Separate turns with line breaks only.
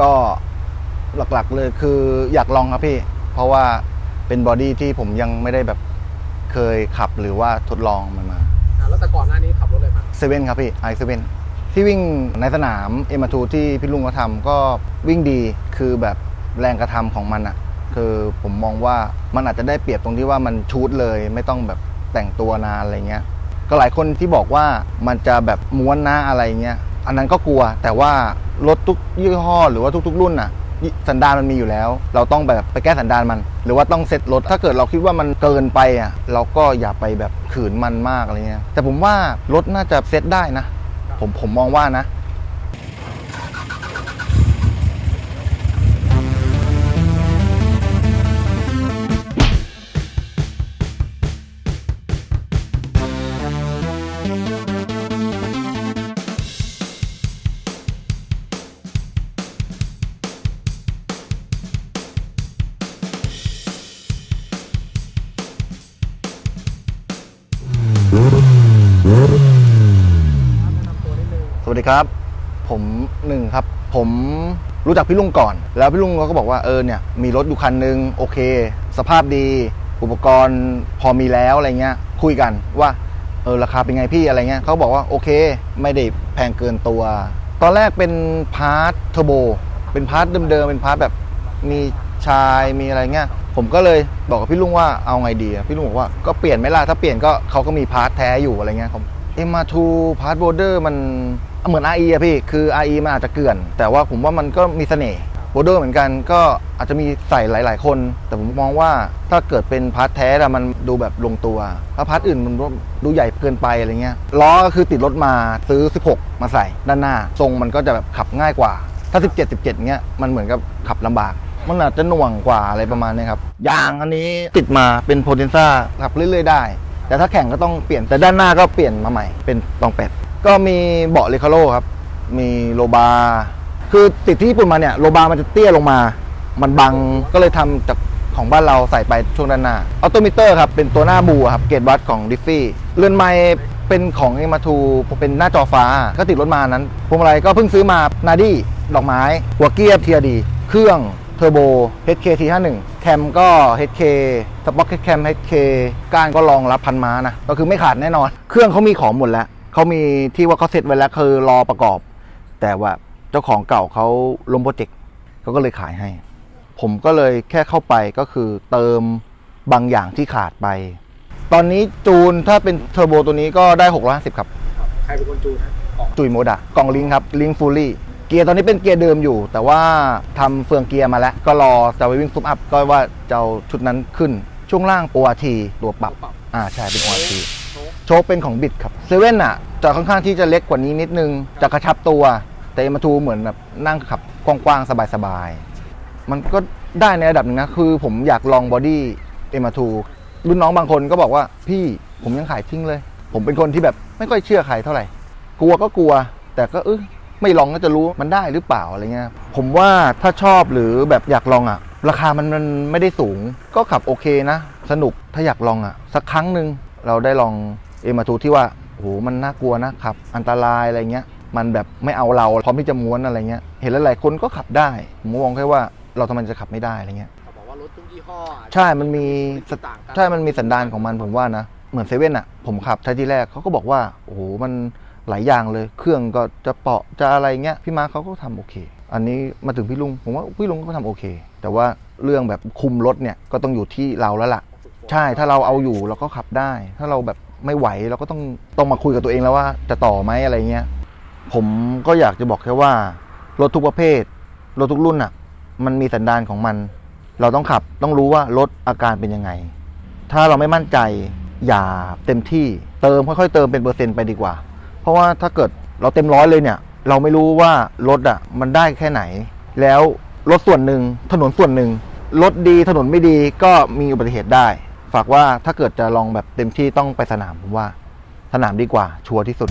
ก็หลักๆเลยคืออยากลองครับพี่ เพราะว่าเป็นบอดี้ที่ผมยังไม่ได้แบบเคยขับหรือว่าทดลองมันมา
อ่าแล้วแต่ก่อนหน้านี้ขับรถเลยมา
เซเว่นครับพี่ไอเซเว่นที่วิ่งในสนามเอมาทูที่พี่ลุงเขาทำก็วิ่งดีคือแบบแรงกระทำของมันอะคือผมมองว่ามันอาจจะได้เปรียบตรงที่ว่ามันชูดเลยไม่ต้องแบบแต่งตัวนานอะไรเงี้ย ก็หลายคนที่บอกว่ามันจะแบบม้วนหน้าอะไรเงี้ย อันนั้นก็กลัว แต่ว่ารถทุกยี่ห้อหรือว่าทุกๆ รุ่นน่ะสันดานมันมีอยู่แล้ว เราต้องแบบไปแก้สันดานมัน หรือว่าต้องเซ็ตรถ ถ้าเกิดเราคิดว่ามันเกินไปอะเราก็อย่าไปแบบขืนมันมากอะไรเงี้ยแต่ผมว่ารถน่าจะเซ็ตได้นะ ผมผมมองว่านะ สวัสดีครับ ผมหนึ่งครับ ผมรู้จักพี่ลุงก่อน แล้วพี่ลุงเขาก็บอกว่าเออเนี่ยมีรถอยู่คันนึงโอเค สภาพดี อุปกรณ์พอมีแล้วอะไรเงี้ย คุยกันว่าเออราคาเป็นไงพี่อะไรเงี้ยเขาบอกว่าโอเค ไม่ได้แพงเกินตัว ตอนแรกเป็นพาร์ทเทอร์โบเป็นพาร์ทเดิมๆเป็นพาร์ทแบบมี ชายมีอะไรเงี้ยผมก็เลยบอกกับพี่ลุงว่าเอาไงดีอะพี่ลุงบอกว่าก็เปลี่ยนไหมล่ะถ้าเปลี่ยนก็เขาก็มีพาร์ทแท้อยู่อะไรเงี้ยผมเอ็มมาทูพาร์ทโบเดอร์มันเหมือน RE อะพี่คือ RE มันอาจจะเกื่อน แต่ว่าผมว่ามันก็มีเสน่ห์โบเดอร์เหมือนกันก็อาจจะมีใส่หลาย ๆ คน แต่ผมมองว่าถ้าเกิดเป็นพาร์ทแท้อะมันดูแบบลงตัวถ้าพาร์ทอื่นมันดูใหญ่เกินไปอะไรเงี้ยล้อก็คือติดรถมาซื้อ 16 มาใส่ด้านหน้า ทรงมันก็จะแบบขับง่ายกว่า ถ้า 17 17เงี้ยมันเหมือนกับขับลำบาก มันอาจจะหน่วงกว่าอะไรประมาณนี้ครับยางอันนี้ติดมาเป็นโพเทนซ่าขับเรื่อยๆได้ แต่ถ้าแข่งก็ต้องเปลี่ยนแต่ด้านหน้าก็เปลี่ยนมาใหม่เป็นตองเป็ดก็มีเบาะเลคาโลครับ มีโลบาร์คือติดที่ญี่ปุ่นมาเนี่ยโลบาร์มันจะเตี้ยลงมา มันบังก็เลยทำจากของบ้านเราใส่ไปช่วงด้านหน้าออโตมิเตอร์ครับเป็นตัวหน้าบูครับเกตวัดของดิฟฟี่เรือนไม้เป็นของเอมาทูเป็นหน้าจอฟ้าก็ติดรถมานั้นพวงมาลัยก็เพิ่งซื้อมานาดี้ดอกไม้ หัวเกียร์เทียดี เครื่อง เทอร์โบ HK T51 แคมก็ HK สป็อกแคม HK ก้านก็รองรับพันม้านะ ก็คือไม่ขาดแน่นอน เครื่องเขามีของหมดแล้ว เขามีที่ว่าเขาเสร็จไว้แล้วคือรอประกอบ แต่ว่าเจ้าของเก่าเขาล้มโปรเจกต์เขาก็เลยขายให้ ผมก็เลยแค่เข้าไปก็คือเติมบางอย่างที่ขาดไป ตอนนี้จูนถ้าเป็นเทอร์โบตัวนี้ก็ได้650ครับ
ใครเป็นคนจูนฮะของ
จุยโมดะกล่องลิงครับลิงฟูลี่ เกียร์ตอนนี้เป็นเกียร์เดิมอยู่ แต่ว่าทำเฟืองเกียร์มาแล้ว ก็รอจะไปวิ่งซุปอัพก็ว่าจะเอาชุดนั้นขึ้น ช่วงล่าง ORT ตัวปรับ
ปรับ
อ่าใช่เป็น ORT
โชค
โชคเป็นของบิดครับเซเว่นอะจะค่อนข้างที่จะเล็กกว่านี้นิดนึง จะกระชับตัว แต่มาทูเหมือนแบบนั่งขับกว้างๆ สบายๆ มันก็ได้ในระดับหนึงนะ คือผมอยากลองบอดี้เอมาทูรุ่นน้องบางคนก็บอกว่าพี่ผมยังขายทิ้งเลย ผมเป็นคนที่แบบไม่ค่อยเชื่อใครเท่าไหร่ กลัวก็กลัว แต่ก็เออ ไม่ลองก็จะรู้มันได้หรือเปล่าอะไรเงี้ยผมว่าถ้าชอบหรือแบบอยากลองอะ ราคามันมันไม่ได้สูง ก็ขับโอเคนะ สนุกถ้าอยากลองอะ สักครั้งหนึ่งเราได้ลองเอมาทูที่ว่าโอ้โหมันน่ากลัวนะขับ อันตรายอะไรเงี้ยมันแบบไม่เอาเราพร้อมที่จะม้วนอะไรเงี้ยเห็นหลายๆคนก็ขับได้ผมมองแค่ว่าเราทำไมจะขับไม่ได้อะไรเงี้ย
เขาบอกว่ารถทุกยี่ห้อ
ใช่มันมีส
ต่างกัน
ใช่มันมีสันดานของมันผมว่านะเหมือนเซเว่นอะผมขับใช้ที่แรกเขาก็บอกว่าโอ้โหมัน หลายอย่างเลย เครื่องก็จะเปาะจะอะไรเงี้ยพี่มาเขาก็ทำโอเค อันนี้มาถึงพี่ลุงผมว่าพี่ลุงก็ทำโอเค แต่ว่าเรื่องแบบคุมรถเนี่ยก็ต้องอยู่ที่เราแล้วล่ะ ใช่ถ้าเราเอาอยู่เราก็ขับได้ ถ้าเราแบบไม่ไหวเราก็ต้องต้องมาคุยกับตัวเองแล้วว่าจะต่อไหมอะไรเงี้ยผมก็อยากจะบอกแค่ว่ารถทุกประเภทรถทุกรุ่นอะ มันมีสันดานของมัน เราต้องขับต้องรู้ว่ารถอาการเป็นยังไง ถ้าเราไม่มั่นใจอย่าเต็มที่เติมค่อยๆเติมเป็นเปอร์เซ็นต์ไปดีกว่า เพราะว่าถ้าเกิดเราเต็มร้อยเลยเนี่ย เราไม่รู้ว่ารถอะมันได้แค่ไหน แล้วรถส่วนหนึ่งถนนส่วนหนึ่งรถดีถนนไม่ดีก็มีอุบัติเหตุได้ ฝากว่าถ้าเกิดจะลองแบบเต็มที่ต้องไปสนามผมว่า สนามดีกว่าชัวร์ที่สุด